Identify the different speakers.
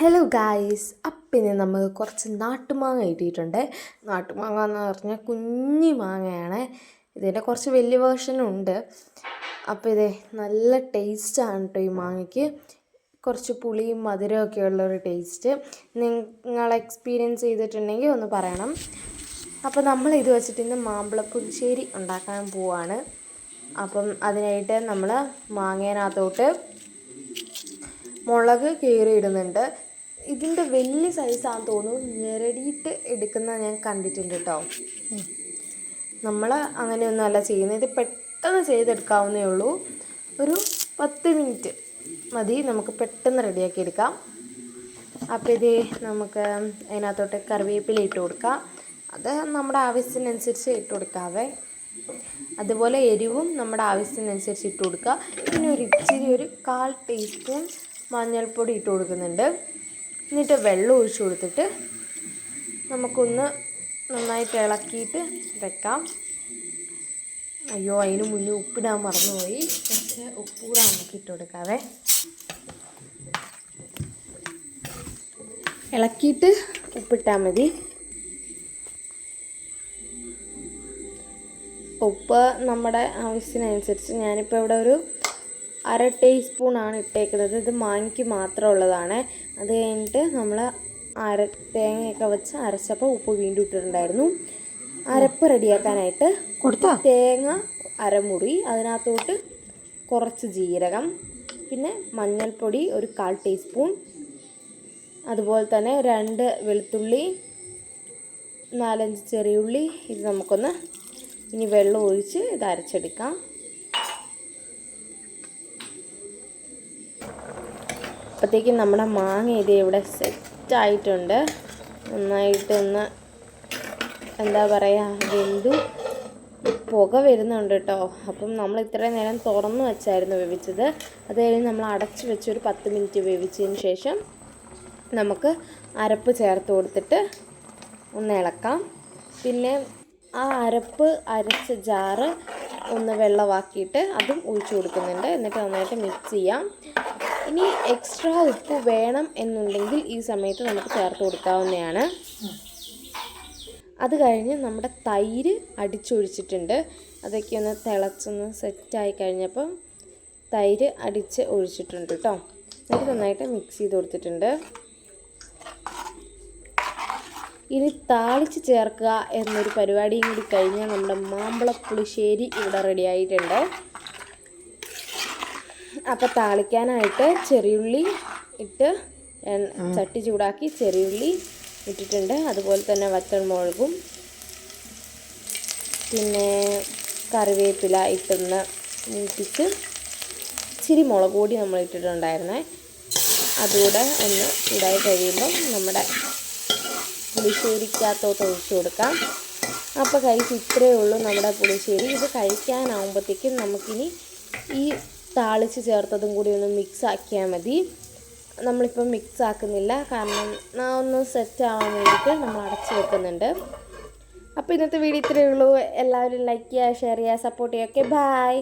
Speaker 1: Hello guys അപ്പിന് നമുക്ക് കുറച്ച് നാട്ടുമാങ്ങ കിട്ടിയിട്ടുണ്ട്. നാട്ടുമാങ്ങ എന്ന് പറഞ്ഞാൽ കുഞ്ഞു മാങ്ങയാണ്. ഇതിന്റെ കുറച്ച് വലിയ വേർഷനും ഉണ്ട്. അപ്പോൾ ഇതേ നല്ല ടേസ്റ്റാണ് കേട്ടോ ഈ മാങ്ങയ്ക്ക്. കുറച്ച് പുളിയും മധുരമൊക്കെ ഉള്ളൊരു ടേസ്റ്റ് നിങ്ങൾ എക്സ്പീരിയൻസ് ചെയ്തിട്ടുണ്ടെങ്കിൽ ഒന്ന് പറയണം. അപ്പോൾ നമ്മൾ ഇത് വെച്ചിട്ട് ഇന്ന് മാമ്പഴപ്പുളിശ്ശേരി ഉണ്ടാക്കാൻ പോവാണ്. അപ്പം അതിനായിട്ട് നമ്മൾ മാങ്ങേനകത്തോട്ട് മുളക് കീറി ഇടുന്നുണ്ട് ഇതിന്റെ വലിയ സൈസാണെന്ന് തോന്നുന്നു. ഞെരടിയിട്ട് എടുക്കുന്ന ഞാൻ കണ്ടിട്ടുണ്ട് കേട്ടോ നമ്മൾ അങ്ങനെയൊന്നുമല്ല ചെയ്യുന്നത്. ഇത് പെട്ടെന്ന് ചെയ്തെടുക്കാവുന്നേ ഉള്ളൂ. ഒരു പത്ത് മിനിറ്റ് മതി. നമുക്ക് പെട്ടെന്ന് റെഡിയാക്കി എടുക്കാം. അപ്പോൾ ഇത് നമുക്ക് അതിനകത്തോട്ട് കറിവേപ്പില ഇട്ട് കൊടുക്കാം. അത് നമ്മുടെ ആവശ്യത്തിനനുസരിച്ച് ഇട്ട് കൊടുക്കാവേ. അതുപോലെ എരിവും നമ്മുടെ ആവശ്യത്തിനനുസരിച്ച് ഇട്ട് കൊടുക്കുക. പിന്നെ ഒരു ഇച്ചിരി ഒരു കാൽ ടീസ്പൂൺ മഞ്ഞൾപ്പൊടി ഇട്ട് കൊടുക്കുന്നുണ്ട്. എന്നിട്ട് വെള്ളം ഒഴിച്ച് കൊടുത്തിട്ട് നമുക്കൊന്ന് നന്നായിട്ട് ഇളക്കിയിട്ട് വെക്കാം. അയ്യോ അതിന് മുന്നേ ഉപ്പിടാൻ മറന്നുപോയി. കുറച്ച് ഉപ്പൂടെ നമുക്ക് ഇട്ട് കൊടുക്കാവേ. ഇളക്കിയിട്ട് ഉപ്പിട്ടാൽ മതി. ഉപ്പ് നമ്മുടെ ആവശ്യത്തിനനുസരിച്ച് ഞാനിപ്പോൾ ഇവിടെ ഒരു അര ടീസ്പൂണാണ് ഇട്ടേക്കുന്നത്. ഇത് മാങ്ങിക്ക് മാത്രമുള്ളതാണ്. അത് കഴിഞ്ഞിട്ട് നമ്മൾ അര തേങ്ങയൊക്കെ വെച്ച് അരച്ചപ്പോൾ ഉപ്പ് വീണ്ടും ഇട്ടിട്ടുണ്ടായിരുന്നു. അരപ്പ് റെഡിയാക്കാനായിട്ട്
Speaker 2: കൊടുത്ത?
Speaker 1: തേങ്ങ അരമുറി അതിനകത്തോട്ട് കുറച്ച് ജീരകം പിന്നെ മഞ്ഞൾപ്പൊടി ഒരു കാൽ ടീസ്പൂൺ അതുപോലെ തന്നെ രണ്ട് വെളുത്തുള്ളി നാലഞ്ച് ചെറിയുള്ളി. ഇത് നമുക്കൊന്ന് ഇനി വെള്ളം ഒഴിച്ച് ഇത് അരച്ചെടുക്കാം. അപ്പോഴത്തേക്കും നമ്മുടെ മാങ്ങ ഇത് ഇവിടെ സെറ്റായിട്ടുണ്ട് നന്നായിട്ടൊന്ന് എന്താ പറയുക വെന്തു. പുക വരുന്നുണ്ട് കേട്ടോ അപ്പം നമ്മൾ ഇത്രയും നേരം തുറന്നു വെച്ചായിരുന്നു വേവിച്ചത്. അത് കഴിഞ്ഞ് നമ്മൾ അടച്ചു വെച്ച് ഒരു പത്ത് മിനിറ്റ് വേവിച്ചതിന് ശേഷം നമുക്ക് അരപ്പ് ചേർത്ത് കൊടുത്തിട്ട് ഒന്ന് ഇളക്കാം. പിന്നെ ആ അരപ്പ് അരച്ച ജാറ് ഒന്ന് വെള്ളമാക്കിയിട്ട് അതും ഒഴിച്ചു കൊടുക്കുന്നുണ്ട്. എന്നിട്ട് നന്നായിട്ട് മിക്സ് ചെയ്യാം. ഇനി എക്സ്ട്രാ ഉപ്പ് വേണം എന്നുണ്ടെങ്കിൽ ഈ സമയത്ത് നമുക്ക് ചേർത്ത് കൊടുക്കാവുന്നതാണ്. അത് കഴിഞ്ഞ് നമ്മുടെ തൈര് അടിച്ചൊഴിച്ചിട്ടുണ്ട്. അതൊക്കെ ഒന്ന് തിളച്ചൊന്ന് സെറ്റായി കഴിഞ്ഞപ്പം തൈര് അടിച്ച് ഒഴിച്ചിട്ടുണ്ട് കേട്ടോ എന്നിട്ട് നന്നായിട്ട് മിക്സ് ചെയ്ത് കൊടുത്തിട്ടുണ്ട്. ഇനി താളിച്ച് ചേർക്കുക എന്നൊരു പരിപാടിയും കൂടി കഴിഞ്ഞാൽ നമ്മുടെ മാമ്പഴ പുളിശ്ശേരി ഇവിടെ റെഡി ആയിട്ടുണ്ട്. അപ്പോൾ താളിക്കാനായിട്ട് ചെറിയുള്ളി ഇട്ട് ചട്ടി ചൂടാക്കി ചെറിയുള്ളി ഇട്ടിട്ടുണ്ട്. അതുപോലെ തന്നെ വറ്റൽമുളകും പിന്നെ കറിവേപ്പില ഇട്ടൊന്ന് മൂപ്പിച്ച് ഇച്ചിരി മുളക് പൊടി നമ്മൾ ഇട്ടിട്ടുണ്ടായിരുന്നേ. അതുകൂടെ ഒന്ന് ചൂടായി കഴിയുമ്പം നമ്മുടെ പുളിശ്ശേരിക്കകത്തോട്ട് ഒഴിച്ചു കൊടുക്കാം. അപ്പോൾ കഴിച്ച് ഇത്രയേ ഉള്ളൂ നമ്മുടെ പുളിശ്ശേരി. ഇത് കഴിക്കാനാവുമ്പോഴത്തേക്കും നമുക്കിനി ഈ താളിച്ച് ചേർത്തതും കൂടി ഒന്ന് മിക്സ് ആക്കിയാൽ മതി. നമ്മളിപ്പം മിക്സ് ആക്കുന്നില്ല കാരണം ഒന്ന് സെറ്റ് ആവാൻ വേണ്ടിയിട്ട് നമ്മൾ അടച്ച് വെക്കുന്നുണ്ട്. അപ്പോൾ ഇന്നത്തെ വീഡിയോ ഇത്രയേ ഉള്ളൂ. എല്ലാവരും ലൈക്ക് ചെയ്യുക ഷെയർ ചെയ്യുക സപ്പോർട്ട് ചെയ്യുക. Okay bye